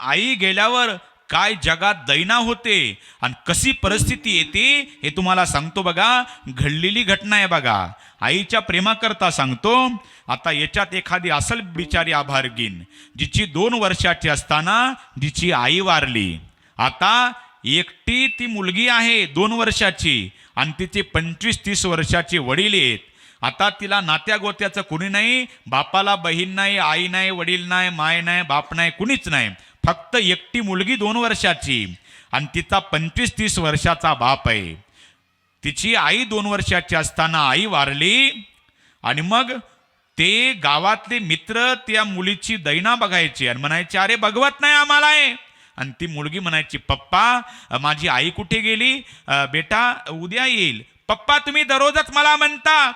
आई गेल्यावर काय जगात दैना होते आणि कशी परिस्थिती येते हे तुम्हाला सांगतो बघा. घडलेली घटना आहे बघा. आईच्या प्रेमाकरता सांगतो आता याच्यात एखादी असल बिचारी आभारगीन जिची दोन वर्षाची असताना जिची आई वारली. आता एकटी ती मुलगी आहे दोन वर्षाची आणि तिचे पंचवीस तीस वर्षाचे वडील आहेत. आता तिला नात्या गोत्याचं कुणी नाही बापाला बहीण नाही आई नाही वडील नाही माय नाही बाप नाही कुणीच नाही. फक्त एकटी मुलगी दोन वर्षाची आणि तिचा पंचवीस तीस वर्षाचा बाप आहे. तिची आई दोन वर्षाची असताना आई वारली आणि मग ते गावातले मित्र त्या मुलीची दैना बघायची आणि म्हणायचे अरे बघवत नाही आम्हाला आहे आणि ती मुलगी म्हणायची पप्पा माझी आई कुठे गेली? बेटा उद्या येईल. पप्पा तुम्ही दररोजच मला म्हणता.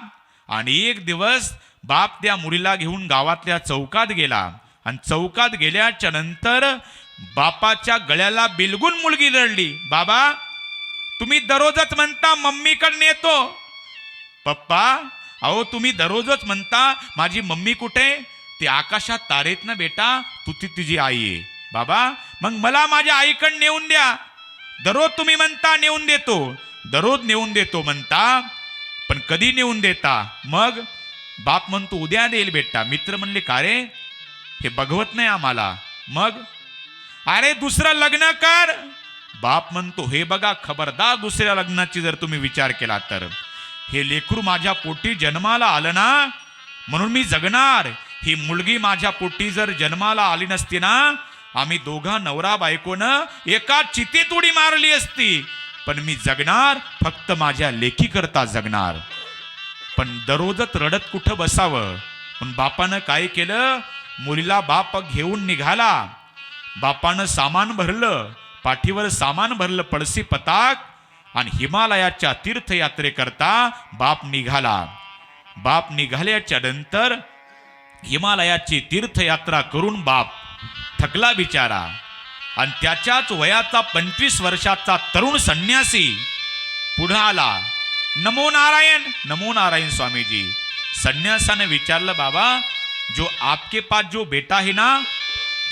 आणि एक दिवस बाप त्या मुलीला घेऊन गावातल्या चौकात गेला. आणि चौकात गेल्याच्यानंतर बापाच्या गळ्याला बिलगून मुलगी रडली. बाबा तुम्ही दररोजच म्हणता मम्मीकडनं येतो. पप्पा अहो तुम्ही दररोजच म्हणता माझी मम्मी कुठे? ती आकाशात तारेत ना बेटा तू ती तुझी आई आहे. बाबा मग मला माझ्या आईकडं नेऊन द्या. दररोज तुम्ही म्हणता नेऊन देतो. दररोज नेऊन देतो म्हणता पण कधी नेऊन देता? मग बाप म्हणतो उद्या देईल बेटा. मित्र म्हणले का रे? हे बघवत नाही आम्हाला. मग? अरे दुसरं लग्न कर. बाप म्हणतो हे बघा खबरदार दुसऱ्या लग्नाची जर तुम्ही विचार केला तर. हे लेकरू माझ्या पोटी जन्माला आलं ना? म्हणून मी जगणार. ही मुलगी माझ्या पोटी जर जन्माला आली नसती ना? आम्ही दोघा नवरा बायकोनं एका चितेत उडी मारली असती. पण मी जगणार फक्त माझ्या लेखीकरता जगणार. पण दररोजच रडत कुठं बसावं? पण बापानं काय केलं? मुलीला बाप घेऊन निघाला. बापानं सामान भरलं पाठीवर सामान भरलं पळसी पताक आणि हिमालयाच्या तीर्थयात्रेकरता बाप निघाला. बाप निघाल्याच्या नंतर हिमालयाची तीर्थयात्रा करून बाप थकला बिचारा. आणि त्याच्याच वयाचा पंचवीस वर्षाचा तरुण संन्यासी पुढं आला. नमो नारायण नमो नारायण स्वामीजी. संन्यासाने विचारलं बाबा जो आपके पास जो बेटा है ना,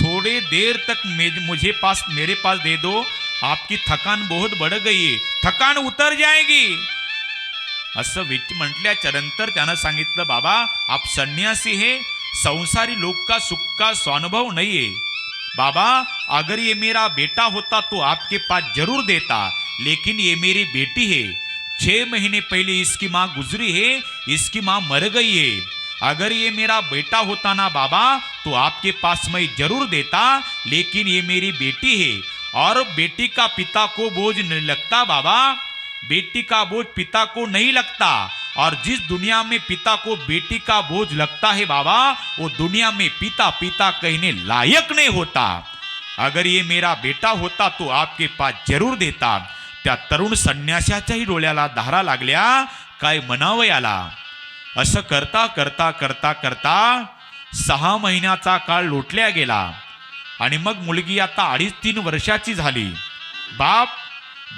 थोड़े देर तक मुझे पास, मेरे पास दे दो। आपकी थकान बहुत बढ़ गई है। थकान उतर जाएगी। सांगितलं, बाबा, आप संन्यासी है, संसारी लोक का सुख का स्वानुभव नहीं है। बाबा, अगर ये मेरा बेटा होता तो आपके पास ज़रूर देता, लेकिन ये मेरी बेटी है। छह महीने पहले इसकी माँ गुजरी है, इसकी माँ मर गई है। अगर ये मेरा बेटा होता ना बाबा तो आपके पास मैं ज़रूर देता, लेकिन ये मेरी बेटी है, और बेटी का पिता को बोझ नहीं लगता बाबा। बेटी का बोझ पिता को नहीं लगता, और जिस दुनिया में पिता को बेटी का बोझ लगता है बाबा, वो दुनिया में पिता पिता कहने लायक नहीं होता। अगर ये मेरा बेटा होता तो आपके पास ज़रूर देता। त्या तरुण संन्यासाच्याही डोळ्याला धारा लागल्या, काय म्हणावं याला असं करता करता करता करता सहा महिन्याचा काळ लोटल्या गेला. आणि मग मुलगी आता अडीच तीन वर्षाची झाली. बाप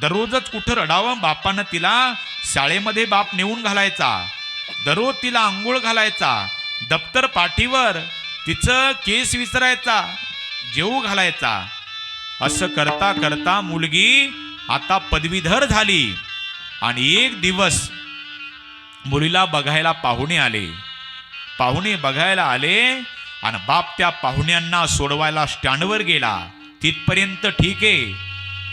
दररोजच कुठं रडावं? बापानं तिला शाळेमध्ये बाप नेऊन घालायचा. दररोज तिला आंघोळ घालायचा. दप्तर पाठीवर तिचं केस विसरायचा. जेऊ घालायचा. असं करता करता मुलगी आता पदवीधर झाली. आणि एक दिवस मुलीला बघायला पाहुणे आले. पाहुणे बघायला आले आणि बाप त्या पाहुण्यांना सोडवायला स्टँडवर गेला. तिथपर्यंत ठीक आहे.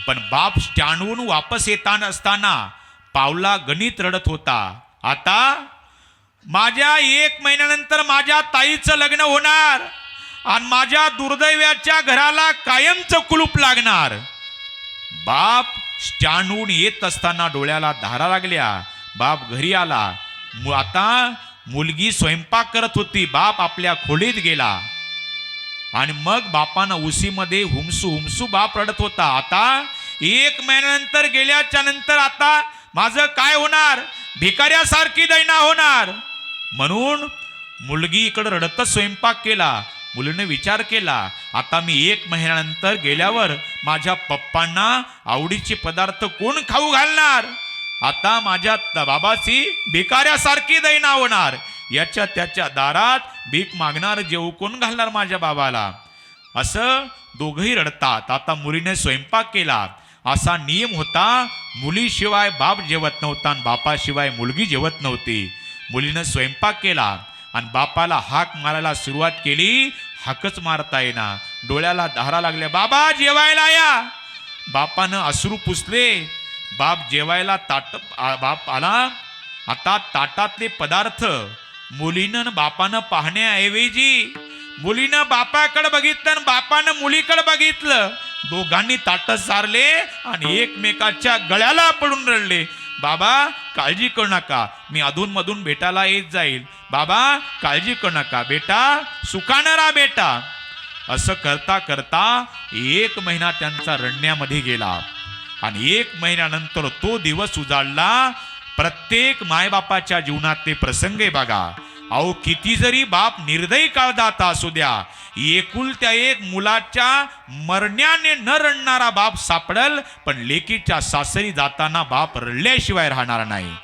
पण बाप स्टँडवरून वापस येताना असताना पावला गणित रडत होता. आता माझ्या एक महिन्यानंतर माझ्या ताईचं लग्न होणार आणि माझ्या दुर्दैवाच्या घराला कायमचं कुलूप लागणार. बाप स्टँडहून येत असताना डोळ्याला धारा लागल्या. बाप घरी आला. आता मुलगी स्वयंपाक करत होती. बाप आपल्या खोलीत गेला. आणि मग बापानं उसीमध्ये हुमसू हुमसू बाप रडत होता. आता एक महिन्यानंतर गेल्याच्यानंतर आता माझं काय होणार? भिकाऱ्यासारखी दैना होणार. म्हणून मुलगी इकडं रडतच स्वयंपाक केला. मुलीने विचार केला. आता मी एक महिन्यानंतर गेल्यावर माझ्या पप्पांना आवडीचे पदार्थ कोण खाऊ घालणार? आता माझ्या त- बाबाची भिकाऱ्यासारखी दैना होणार याच्या त्याच्या दारात भीक मागणार जेव कोण घालणार माझ्या बाबाला? असं दोघही रडतात. आता मुलीने स्वयंपाक केला. असा नियम होता मुलीशिवाय बाप जेवत नव्हता आणि बापाशिवाय मुलगी जेवत नव्हती. मुलीनं स्वयंपाक केला आणि बापाला हाक मारायला सुरुवात केली. हाकच मारता येईना. डोळ्याला धारा लागल्या बाबा जेवायला या. बापानं अश्रू पुसले. बाप जेवायला ताट बाप आला. आता ताटातले पदार्थ मुलीनं बापानं पाहण्याऐवजी मुलीनं बापाकडे बघितलं आणि बापानं मुलीकडे बघितलं. दोघांनी ताट सारले आणि एकमेकाच्या गळ्याला पडून रडले. बाबा काळजी करू नका. मी अधून मधून भेटायला येत जाईल. बाबा काळजी करू नका. बेटा सुकाणारा बेटा. असं करता करता एक महिना त्यांचा रडण्यामध्ये गेला. आणि एक महिन्यानंतर तो दिवस उजाडला. प्रत्येक मायबापाच्या जीवनात ते प्रसंग आहे बघा. अहो किती जरी बाप निर्दयी काळदाता असू द्या एकुलत्या एक मुलाच्या मरण्याने न रडणारा बाप सापडल पण लेकीच्या सासरी जाताना बाप रडल्याशिवाय राहणार नाही.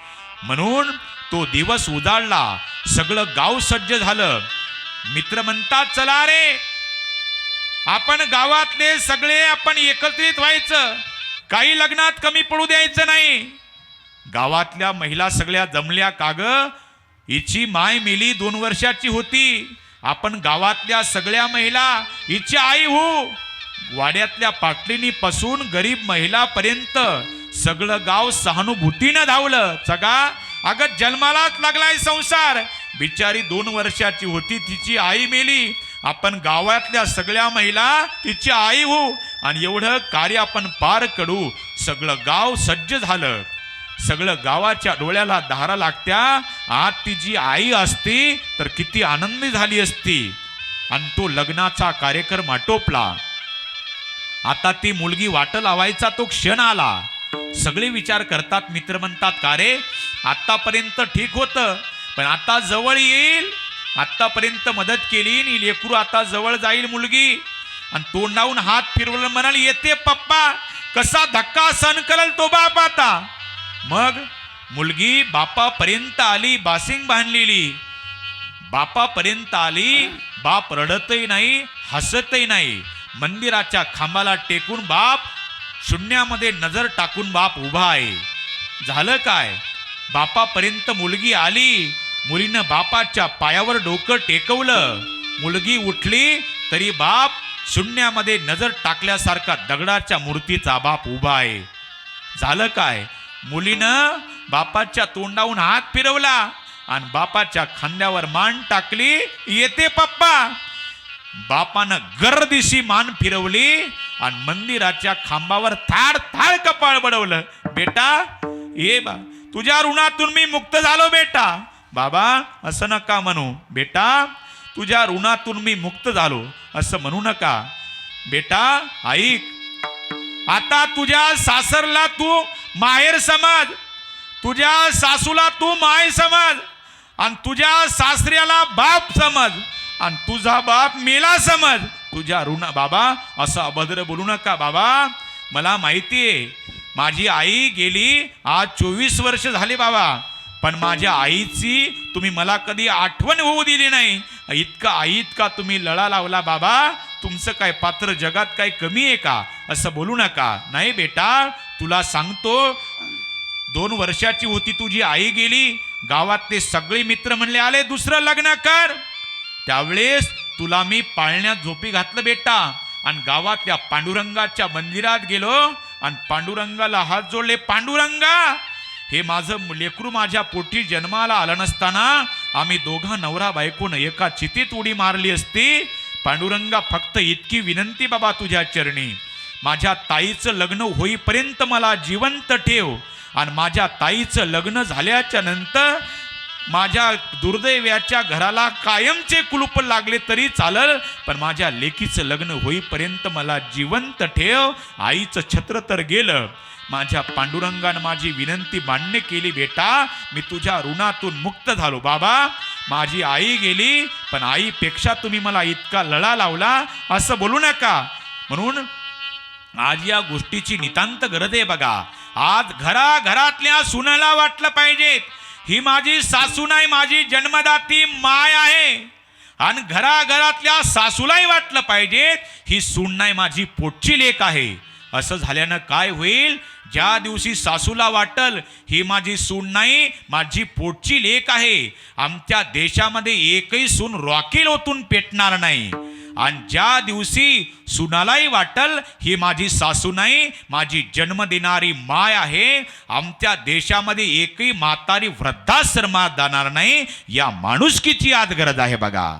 म्हणून तो दिवस उजाडला. सगळं गाव सज्ज झालं. मित्र म्हणतात चला रे आपण गावातले सगळे आपण एकत्रित व्हायचं. काही लग्नात कमी पडू द्यायचं नाही. गावातल्या महिला सगळ्या जमल्या काग हिची माय मेली दोन वर्षाची होती. आपण गावातल्या सगळ्या महिला हिची आई हो. वाड्यातल्या पाटलीनी पासून गरीब महिलापर्यंत सगळं गाव सहानुभूतीनं धावलं. सगा अगं जन्मालाच लागलाय संसार. बिचारी दोन वर्षाची होती तिची आई मेली. आपण गावातल्या सगळ्या महिला तिची आई हो. आणि एवढं कार्य आपण पार करू सगळं गाव सज्ज झालं. सगळं गावाच्या डोळ्याला धारा लागत्या. आज तिची आई असती तर किती आनंदी झाली असती. आणि तो लग्नाचा कार्यक्रम आटोपला. आता ती मुलगी वाट लावायचा तो क्षण आला. सगळे विचार करतात मित्र म्हणतात का रे आतापर्यंत ठीक होतं पण आता जवळ येईल. आतापर्यंत मदत केली लेकरू आता जवळ जाईल मुलगी. आणि तोंडावून हात फिरवलं म्हणाल येते पप्पा कसा धक्का सहन करल तो बाप आता? मग मुलगी बापापर्यंत आली बासिंग बांधलेली. बापापर्यंत आली बाप रडतही नाही हसतही नाही. मंदिराच्या खांबाला टेकून बाप शून्यामध्ये नजर टाकून बाप उभा आहे. झालं काय? बापापर्यंत मुलगी आली मुलीनं बापाच्या पायावर डोकं टेकवलं. मुलगी उठली तरी बाप शून्यामध्ये नजर टाकल्यासारखा दगडाच्या मूर्तीचा बाप उभा आहे. झालं काय? मुलीनं बापाच्या तोंडाहून हात फिरवला आणि बापाच्या खांद्यावर मान टाकली येते पप्पा. बापानं गर्दिशी मान फिरवली आणि मंदिराच्या खांबावर थाड थाड कपाळ बडवलं. बेटा ये बा तुझ्या ऋणातून मी मुक्त झालो बेटा. बाबा असं नका म्हणू. बेटा तुझ्या ऋणातून मी मुक्त झालो असं म्हणू नका. बेटा ऐक. आता तुझ्या सासरला तू माहेर समज. तुझ्या सासूला तू माय समज. आणि तुझ्या सासऱ्याला बाप समज. आणि तुझा बाप मेला समज. तुझ्या ऋण बाबा असं अभद्र बोलू नका बाबा. मला माहिती आहे माझी आई गेली आज चोवीस वर्ष झाले बाबा. पण माझ्या आईची तुम्ही मला कधी आठवण होऊ दिली नाही. इतका आई इतका तुम्ही लळा लावला बाबा? तुमचं काय पात्र जगात काय कमी आहे का? असं बोलू नका. नाही बेटा तुला सांगतो दोन वर्षाची होती तुझी आई गेली गावातले सगळे मित्र म्हणले आले दुसरं लग्न कर. त्यावेळेस तुला मी पाळण्यात झोपी घातलं बेटा. आणि गावातल्या पांडुरंगाच्या मंदिरात गेलो आणि पांडुरंगाला हात जोडले पांडुरंगा हे माझं लेकरू माझ्या पोटी जन्माला आलं नसताना आम्ही दोघा नवरा बायकोनं एका चितीत उडी मारली असती. पांडुरंगा फक्त इतकी विनंती बाबा तुझ्या चरणी. माझ्या ताईचं लग्न होईपर्यंत मला जिवंत ठेव. आणि माझ्या ताईचं लग्न झाल्याच्यानंतर माझ्या दुर्दैव्याच्या घराला कायमचे कुलूप लागले तरी चालल पण माझ्या लेकीचं लग्न होईपर्यंत मला जिवंत ठेव आईचं छत्र तर गेलं. माझ्या पांडुरंगानं माझी विनंती मान्य केली बेटा मी तुझ्या ऋणातून मुक्त झालो बाबा. माझी आई गेली पण आईपेक्षा तुम्ही मला इतका लळा लावला असं बोलू नका. म्हणून आज या गोष्टीची नितांत गरज आहे बघा. आज घरा घरातल्या सुनाला वाटलं पाहिजे ही माझी सासू नाही माझी जन्मदाती माय आहे. आणि घराघरातल्या सासूलाही वाटलं पाहिजे ही सून नाही माझी पोटची लेख आहे. असं झाल्यानं काय होईल? ज्या दिवशी सासूला वाटल ही माझी सून नाही माझी पोटची लेख आहे. आमच्या देशामध्ये एकही सून रॉकेल ओतून पेटणार नाही. आणि ज्या दिवशी सुनालाही वाटल ही माझी सासू नाही माझी जन्म देणारी माय आहे आमच्या देशामध्ये एकही म्हातारी वृद्धाश्रमात जाणार नाही या माणुसकीची आज गरज आहे बघा.